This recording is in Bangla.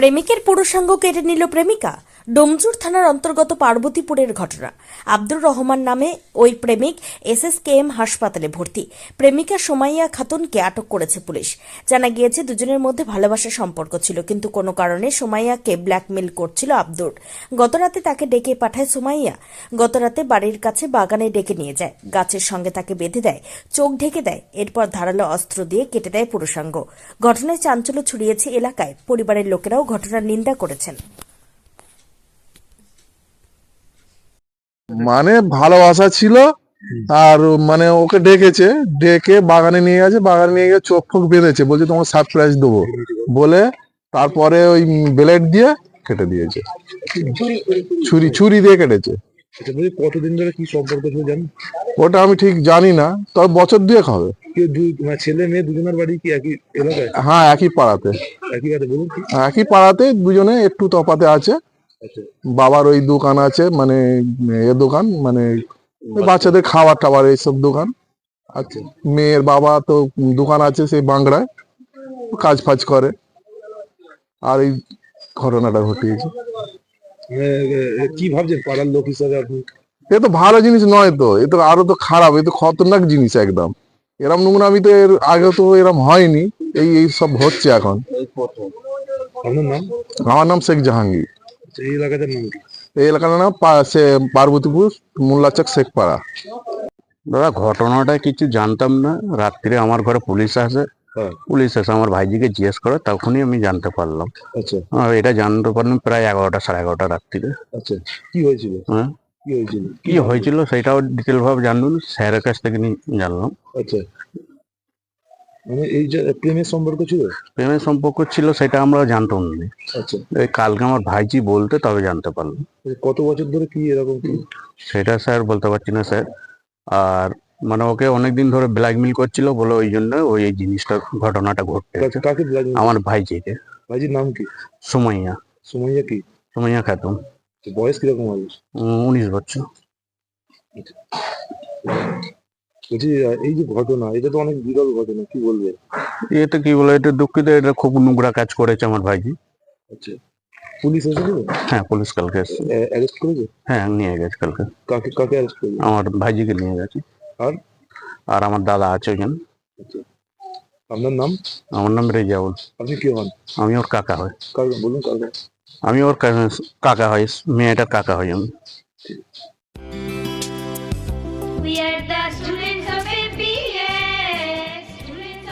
প্রেমিকের পুরুষাঙ্গ কেটে নিল প্রেমিকা। ডোমজুর থানার অন্তর্গত পার্বতীপুরের ঘটনা। আব্দুর রহমান নামে ওই প্রেমিক এসএসকেএম হাসপাতালে ভর্তি। প্রেমিকা সোমাইয়া খাতুনকে আটক করেছে পুলিশ। জানা গিয়েছে, দুজনের মধ্যে ভালোবাসার সম্পর্ক ছিল, কিন্তু কোনো কারণে সোমাইয়াকে ব্ল্যাকমেল করছিল আব্দুর। গতরাতে তাকে ডেকে পাঠায় সোমাইয়া। গতরাতে বাড়ির কাছে বাগানে ডেকে নিয়ে যায়। গাছের সঙ্গে তাকে বেঁধে দেয়, চোখ ঢেকে দেয়, এরপর ধারালো অস্ত্র দিয়ে কেটে দেয় পুরুষাঙ্গ। ঘটনায় চাঞ্চল্য ছড়িয়েছে এলাকায়। পরিবারের লোকেরাও ঘটনার নিন্দা করেছেন। মানে ভালোবাসা ছিল আর মানে ওকে ডেকেছে ডেকে বাগানে নিয়ে গেছে বাগানে নিয়ে গিয়ে চোখ ফোক বেঁধেছে বলছে তোমাকে সারপ্রাইজ দেবো। বলে তারপরে ওই ব্লেড দিয়ে কেটে দিয়েছে। ছুরি ছুরি দিয়ে কেটেছে। আচ্ছা কতদিন ধরে কি সম্পর্ক ছিল জানেন ওটা আমি ঠিক জানি না তবে বছর দুয়েক হবে। মানে ছেলে মেয়ে দুজনের বাড়ি কি একই এলাকায়? হ্যাঁ একই পাড়াতে। একই বাড়ি বলুন একই পাড়াতে দুজনে একটু তফাতে আছে। বাবার ওই দোকান আছে মানে এ দোকান মানে বাচ্চাদের খাবার টাবার এইসব দোকান আচ্ছা মেয়ের বাবা তো দোকান আছে সেই বাংলায় কাজ ফাজ করে। আর এই ঘটনাটা ঘটিয়েছে। কি ভাবছেন পাড়ার লোক হিসাবে আপনি? এ তো ভালো জিনিস নয় তো এ তো আরও তো খারাপ এ তো খতরনাক জিনিস একদম। এরম নোংরামি তো এর আগে তো এরম হয়নি এই এই সব হচ্ছে এখন। আমার নাম শেখ জাহাঙ্গীর। এই এলাকাটার নাম কি? এই এলাকার নাম সে- পার্বতীপুর মোল্লাচক শেখপাড়া। দাদা ঘটনাটা কিছু জানতাম না। রাত্রে আমার ঘরে পুলিশ আসে। হ্যাঁ। পুলিশ এসে আমার ভাইজিকে জিজ্ঞেস করে তখনই আমি জানতে পারলাম। আচ্ছা। এটা জানতে পারলাম প্রায় এগারোটা সাড়ে এগারোটা রাত্রিরে আচ্ছা। কি হয়েছিল? হ্যাঁ। কি হয়েছিল? কি হয়েছিল সেটাও ডিটেল ভাবে জানলাম স্যারের কাছ থেকে নি- জানলাম। আচ্ছা। মানে এই যে প্রেমের সম্পর্ক ছিল? প্রেমের সম্পর্ক ছিল সেটা আমরা জানতাম না আচ্ছা। কালকে আমার ভাইজি বলতে তবে জানতে পারলাম। কত বছর ধরে কি এরকম কি? সেটা স্যার বলতে পারছি না স্যার। আর মানে ওকে অনেকদিন ধরে ব্ল্যাকমেল করছিল বলে ওই জন্য ওই এই জিনিসটা ঘটনাটা ঘটতে কাকে- আমার ভাইজিকে। ভাইজির নাম কি? সুমাইয়া। সুমাইয়া কি? সুমাইয়া খাতুন। বয়স কীরকম হবে? উনিশ বছর। বলছি এই যে ঘটনা এটা তো অনেক বিরল ঘটনা কি বলবে? এটা কি বলে এটা দুঃখিত এটা খুব নোংরা কাজ করেছে আমার ভাইজি। আচ্ছা পুলিশ এসেছিল? হ্যাঁ পুলিশ কালকে এসছে। অ্যারেস্ট করেছে? হ্যাঁ নিয়ে গেছে কালকে। কাকে কাকে অ্যারেস্ট করেছে? আমার ভাইজিকে নিয়ে গেছে। আর? আর আমার দাদা আছে ওখানে আপনার নাম? আমার নাম রেজাউল। আপনি কি হন? আমি ওর কাকা হয় কার বলুন কার? আমি ওর কাকা হয় মেয়েটার কাকা হয় আমি। We are the students